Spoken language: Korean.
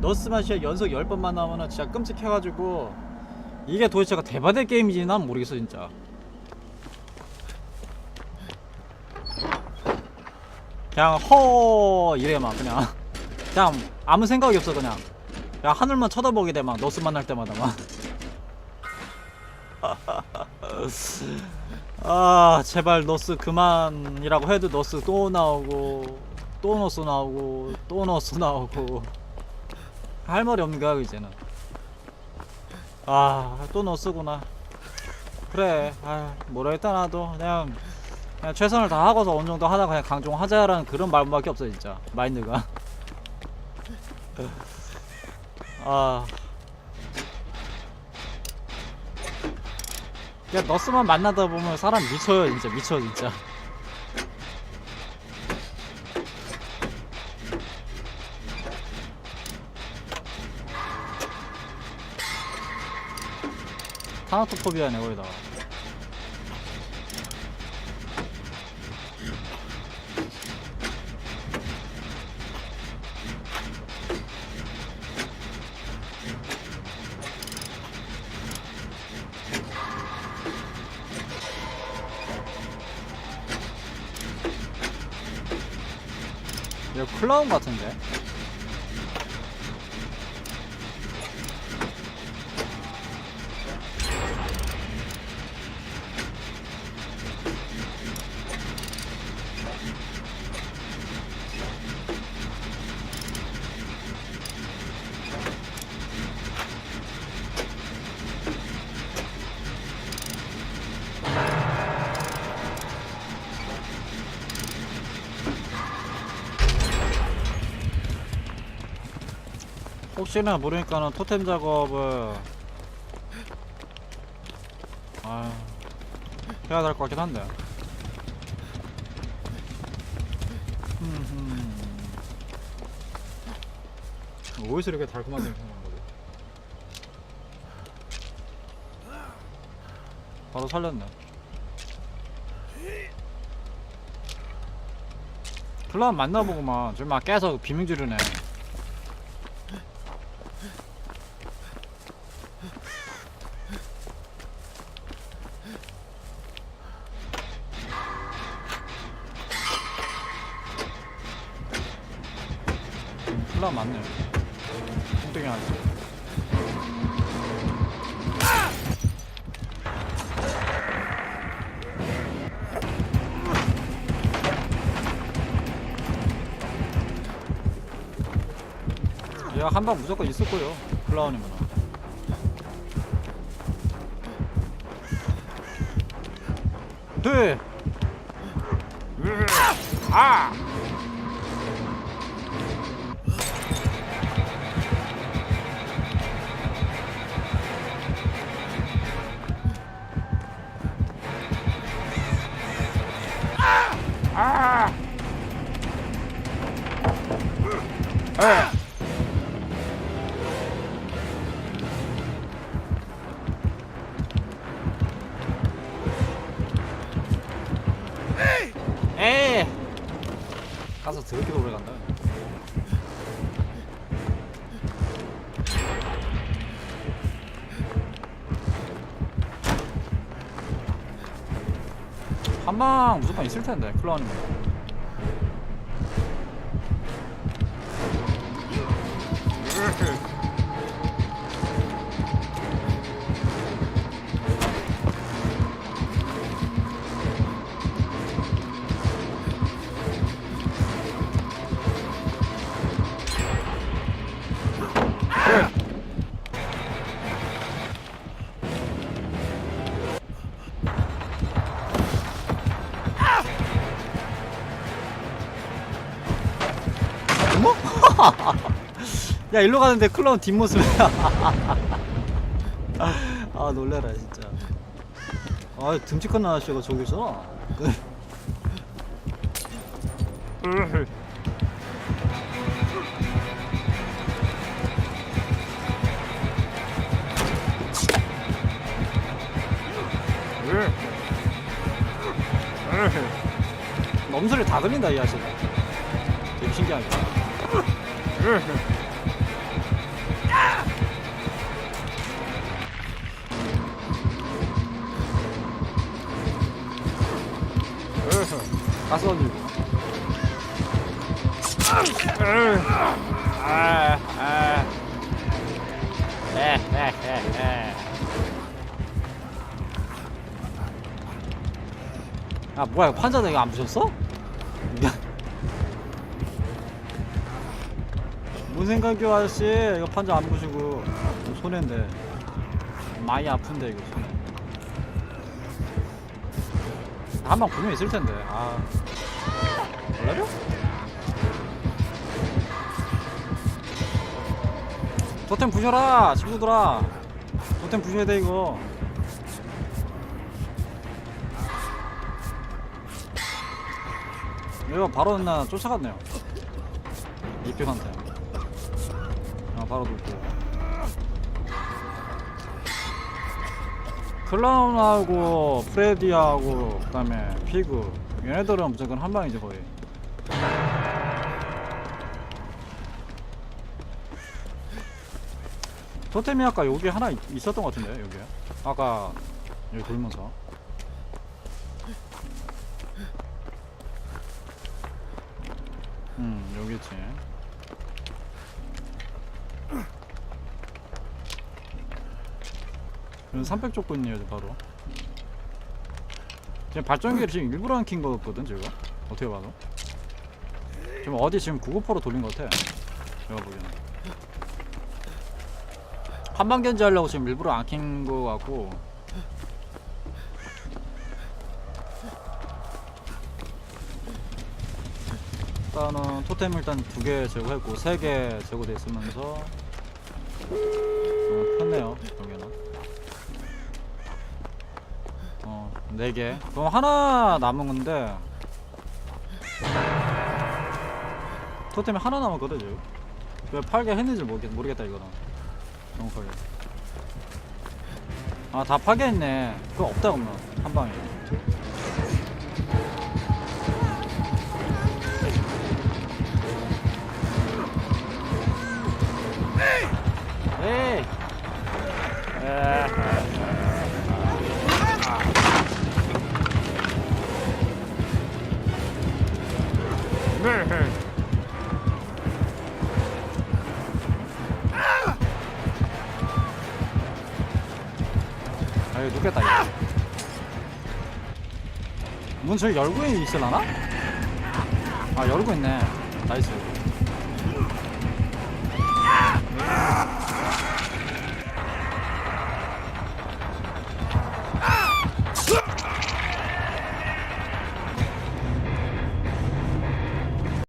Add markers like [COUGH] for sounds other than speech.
너스마시아 연속 10번만 나오면 진짜 끔찍해가지고 이게 도대체가 대바대 게임인지 난 모르겠어 진짜. 그냥 허 이래 막 그냥. 그냥 아무 생각이 없어 그냥. 그냥 하늘만 쳐다보게 돼 막. 너스 만날 때마다 막. [LAUGHS] 아 제발 너스 그만이라고 해도 너스 또 나오고 또 너스 나오고 또 너스 나오고 할 말이 없는 거야 이제는. 아또 너스구나. 그래 아 모르겠다 나도. 그냥 그냥 최선을 다하고서 어느 정도 하다 그냥 강종하자라는 그런 말밖에 없어 진짜. 마인드가. 아. 야 너스만 만나다 보면 사람 미쳐요 진짜. 미쳐 진짜 타나토포비아네 거기다가 이거 클라운 같은데? 혹시나 모르니까는 토템 작업을 아 해야 될 것 같긴 한데. 어디서 이렇게 달콤한 냄새가 나는 거지? 바로 살렸네 클라운 만나보고만 지금 막 계속 비명 지르네 클라운 맞네 뚱땡이 하지 얘가 한방 무조건 있을 거예요 클라운이면 네. 아! 아! 가서 더럽게 오래 간다. 한방 무조건 있을 텐데 클라운이 야 일로 가는데 클라운 뒷모습이야 [LAUGHS] 아 놀래라 진짜. 아 듬직한 아저씨가 저기 있어 넘소리 다 들린다 이 아저씨 되게 신기하게 가스 올리고 아, 아. 에, 에, 에, 에. 아 뭐야 판자도 이거 안 부셨어? [LAUGHS] 뭔 생각이야 아저씨 이거 판자 안 부시고 손해인데 많이 아픈데 이거 한방 분명 있을 텐데. 아. 몰라요? 토템 부셔라 친구들아. 토템 부셔야 돼 이거. 이거 바로 나 쫓아갔네요. 이픽한테. 아 바로 놓고 클라운하고 프레디하고 그다음에 피그. 얘네들은 무조건 한 방이지 거의. 토템이 아까 여기 하나 있- 있었던 것 같은데 여기 아까 여기 돌면서. 음 여기 있지 300쪽 분이에요 바로. 지금 발전기를 지금 일부러 안 킨 거거든 지금 어떻게 봐도. 지금 어디 지금 990%로 돌린 것 같아 내가 보기에는. 한방 견제 하려고 지금 일부러 안 킨 거 같고. 일단은 토템 일단 두 개 제거했고 세 개 제거돼 있으면서 어, 편네요 여기는 네 개. 그럼 하나 남은 건데. 토템이 하나 남았거든 지금. 왜 팔게 했는지 모르겠, 모르겠다 이거는. 정확하게. 아다 파괴했네. 그거 없다 그러면. 한 방에 아, 네. 아유 눕겠다 이거. 문 저기 열고 있으려나? 아 열고 있네. 나이스.